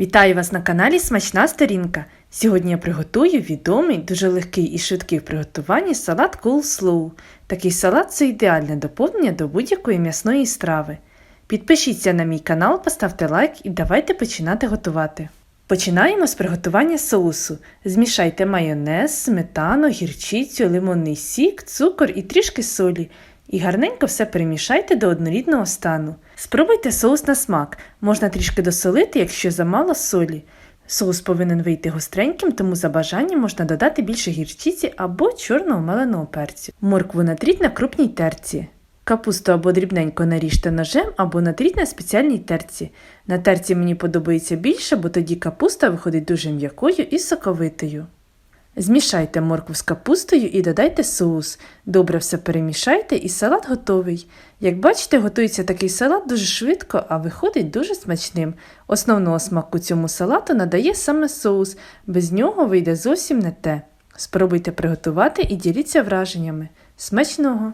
Вітаю вас на каналі Смачна сторінка. Сьогодні я приготую відомий, дуже легкий і швидкий в приготуванні салат Coleslaw. Такий салат це ідеальне доповнення до будь-якої м'ясної страви. Підпишіться на мій канал, поставте лайк і давайте починати готувати. Починаємо з приготування соусу. Змішайте майонез, сметану, гірчицю, лимонний сік, цукор і трішки солі. І гарненько все перемішайте до однорідного стану. Спробуйте соус на смак. Можна трішки досолити, якщо замало солі. Соус повинен вийти гостреньким, тому за бажанням можна додати більше гірчиці або чорного меленого перцю. Моркву натріть на крупній терці. Капусту або дрібненько наріжте ножем або натріть на спеціальній терці. На терці мені подобається більше, бо тоді капуста виходить дуже м'якою і соковитою. Змішайте моркву з капустою і додайте соус. Добре все перемішайте і салат готовий. Як бачите, готується такий салат дуже швидко, а виходить дуже смачним. Основного смаку цьому салату надає саме соус, без нього вийде зовсім не те. Спробуйте приготувати і діліться враженнями. Смачного!